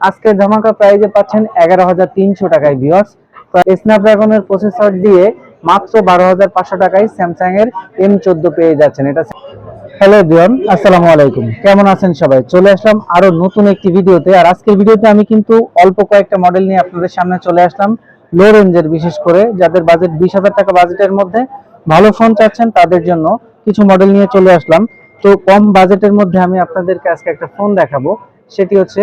আজকের ধামাকা প্রাইজে পাচ্ছেন এগারো হাজার তিনশো টাকায় ভিওর্স স্ন্যাপড্রাগনের প্রসেসর দিয়ে মাত্র বারো হাজার পাঁচশো টাকায় স্যামসাং এর এম চোদ্দ পেয়ে যাচ্ছেন। এটা হ্যালো বিয়ন আসসালামু আলাইকুম। কেমন আছেন সবাই? চলে আসলাম আরও নতুন একটি ভিডিওতে। আর আজকের ভিডিওতে আমি কিন্তু অল্প কয়েকটা মডেল নিয়ে আপনাদের সামনে চলে আসলাম লো রেঞ্জের বিশেষ করে যাদের বাজেট বিশ হাজার টাকা বাজেটের মধ্যে ভালো ফোন চাচ্ছেন তাদের জন্য কিছু মডেল নিয়ে চলে আসলাম। তো কম বাজেটের মধ্যে আমি আপনাদেরকে আজকে একটা ফোন দেখাবো। সেটি হচ্ছে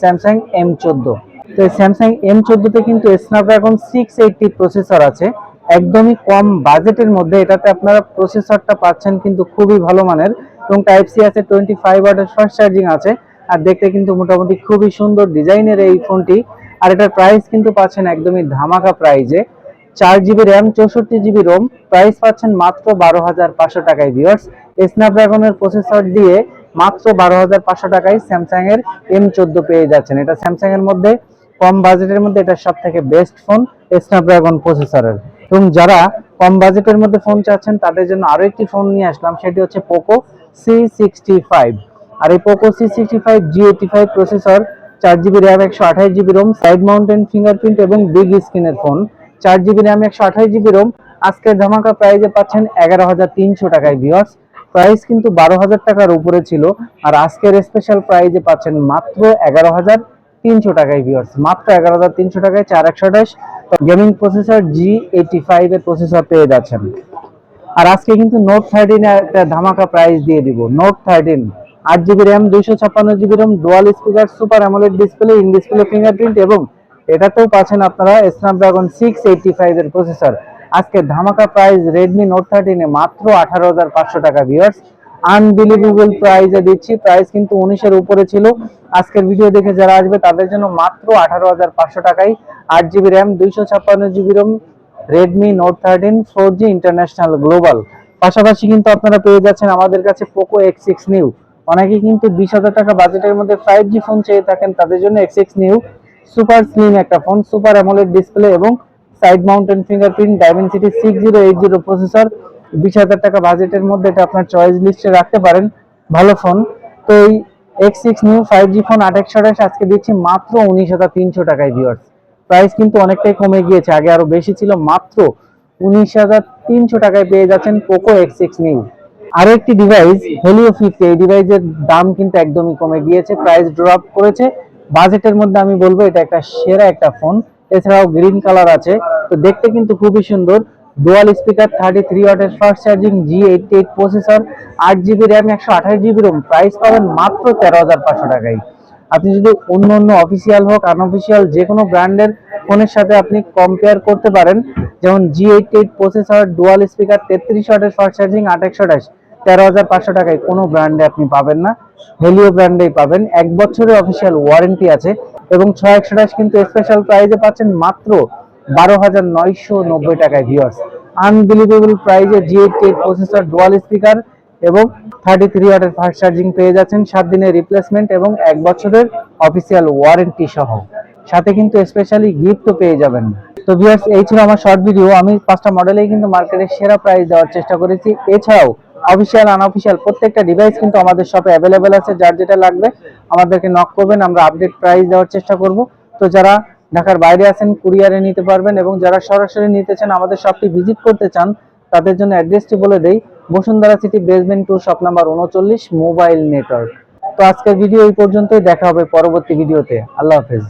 স্যামসাং এম চোদ্দ তো স্যামসাং এম চোদ্দতে কিন্তু স্ন্যাপড্রাগন সিক্স এইটটি প্রসেসর আছে। একদমই কম বাজেটের মধ্যে এটাতে আপনারা প্রসেসরটা পাচ্ছেন কিন্তু খুবই ভালো মানের এবং টাইপ সি আছে টোয়েন্টি ফাইভ ওয়াটের ফাস্ট চার্জিং আছে আর দেখতে কিন্তু মোটামুটি খুবই সুন্দর ডিজাইনের এই ফোনটি। আর এটার প্রাইস কিন্তু পাচ্ছেন একদমই ধামাকা প্রাইজে চার জিবি র্যাম চৌষট্টি জিবি রোম প্রাইস পাচ্ছেন মাত্র বারো হাজার পাঁচশো টাকায় ভিওর্স স্ন্যাপড্রাগনের প্রসেসর দিয়ে মাত্র বারো হাজার পাঁচশো টাকায় স্যামসাং এর এম চোদ্দ পেয়ে যাচ্ছেন। এটা স্যামসাং এর মধ্যে, কম বাজেটের মধ্যে এটা সব থেকে বেস্ট ফোন স্ন্যাপড্রাগন প্রসেসরের এবং যারা কম বাজেটের মধ্যে ফোন চাচ্ছেন, তাদের জন্য আরও একটি ফোন নিয়ে আসলাম, সেটি হচ্ছে পোকো সি সিক্সটি ফাইভ আর এই Poco C sixty five G eighty five processor চার জিবি র্যাম একশো আঠাশ GB ROM side mounted fingerprint এবং বিগ স্ক্রিনের ফোন চার জিবি র্যাম একশো আঠাশ জিবি রোম আজকের ধামাকা প্রাইজে পাচ্ছেন এগারো হাজার তিনশো টাকায় ভিওর্স প্রাইস কিন্তু বারো হাজার টাকার উপরে ছিল। আর আজকের স্পেশাল প্রাইজে পাচ্ছেন মাত্র এগারো হাজার তিনশো টাকায় ভিওর্স মাত্র এগারো হাজার তিনশো টাকায় চার একশো আঠাশ। Gaming processor G eighty five এর প্রসেসর পেয়ে যাচ্ছেন। আর আজকে কিন্তু নোট থার্টিন একটা ধামাকা প্রাইস দিয়ে দিব। নোট থার্টিন আট জিবি র্যাম দুইশো ছাপ্পান্ন GB RAM dual speaker super AMOLED display in display fingerprint এবং এটাতেও পাচ্ছেন আপনারা স্ন্যাপড্রাগন সিক্স এইটটি ফাইভ এর প্রসেসর আজকে ধামাকা প্রাইস রেডমি নোট থার্টিনে মাত্র আঠারো হাজার পাঁচশো টাকা ভিউয়ার্স আনবিলিভেবল প্রাইসে দিচ্ছি। প্রাইস কিন্তু উনিশের উপরে ছিল। আজকের ভিডিও দেখে যারা আসবে, তাদের জন্য মাত্র আঠারো হাজার পাঁচশো টাকায় আট জিবি র্যাম দুইশো ছাপ্পান্ন GB ROM Redmi note thirteen four G international global পাশাপাশি কিন্তু আপনারা পেয়ে যাচ্ছেন আমাদের কাছে পোকো এক্স সিক্স নিউ অনেকে কিন্তু বিশ হাজার টাকা বাজেটের মধ্যে ফাইভ জি ফোন চেয়ে থাকেন, তাদের জন্য X six new super slim একটা ফোন সুপার অ্যামোলেড ডিসপ্লে এবং side mounted fingerprint Dimensity six zero eight zero processor, বিশ হাজার টাকা বাজেটের মধ্যে এটা আপনার চয়েস লিস্টে রাখতে পারেন। ভালো ফোন তো এই X six new five G phone আট একশো আঠাশ আজকে দিচ্ছি মাত্র উনিশ হাজার তিনশো টাকায় ভিউয়ার্স প্রাইস কিন্তু অনেকটাই কমে গিয়েছে, আগে আরও বেশি ছিল, মাত্র উনিশ হাজার তিনশো টাকায় পেয়ে যাচ্ছেন পোকো এক্স সিক্স নিউ আরও একটি ডিভাইস হেলিও ফিফটি এই ডিভাইসের দাম কিন্তু একদমই কমে গিয়েছে প্রাইস ড্রপ করেছে। বাজেটের মধ্যে আমি বলব, এটা একটা সেরা একটা ফোন এছাড়াও গ্রিন কালার আছে। তো দেখতে কিন্তু খুবই সুন্দর। ডুয়াল স্পিকার থার্টি থ্রি ওয়াটের fast charging G eighty eight processor আট জিবি র্যাম একশো আঠাশ জিবি রোম প্রাইস পাবেন মাত্র তেরো হাজার পাঁচশো টাকায়। আপনি যদি অন্য অন্য অফিসিয়াল হোক আনঅফিসিয়াল যে কোনো ব্র্যান্ডের ফোনের সাথে আপনি কম্পেয়ার করতে পারেন, যেমন G eighty eight processor dual speaker তেত্রিশ ওয়াটের ফাস্ট চার্জিং আট একশো আঠাশ, তেরো হাজার পাঁচশো টাকায় কোনো ব্র্যান্ডে আপনি পাবেন না। হেলিও ব্র্যান্ডেই পাবেন। এক বছরের অফিসিয়াল ওয়ারেন্টি আছে। এবং ছয় একশো আঠাশ কিন্তু স্পেশাল প্রাইজে পাচ্ছেন মাত্র বারো হাজার নয়শো নব্বই টাকায় ভিওর্স আনবিলিভেবল প্রাইজে G eight processor dual speaker এবং থার্টি থ্রি ওয়াটের ফাস্ট চার্জিং পেয়ে যাচ্ছেন সাত দিনের রিপ্লেসমেন্ট এবং এক বছরের অফিসিয়াল ওয়ারেন্টি সহ। সাথে কিন্তু স্পেশালি গিফটও পেয়ে যাবেন। তো ভিউয়ার্স এই ছিল আমার শর্ট ভিডিও আমি পাঁচটা মডেলেই কিন্তু মার্কেটের সেরা প্রাইস দেওয়ার চেষ্টা করেছি। এছাড়াও অফিসিয়াল আনঅফিসিয়াল প্রত্যেকটা ডিভাইস কিন্তু আমাদের শপে অ্যাভেলেবেল আছে, যার যেটা লাগবে আমাদেরকে নক করবেন, আমরা আপডেট প্রাইস দেওয়ার চেষ্টা করব। তো যারা ঢাকার বাইরে আছেন কুরিয়ারে নিতে পারবেন এবং যারা সরাসরি নিতে চান, আমাদের শপটি ভিজিট করতে চান, তাদের জন্য অ্যাড্রেসটি বলে দেই, Bashundhara city basement two shop number উনচল্লিশ মোবাইল নেটওয়ার্ক তো আজকের ভিডিও এই পর্যন্তই, দেখা হবে পরবর্তী ভিডিওতে আল্লাহ হাফেজ।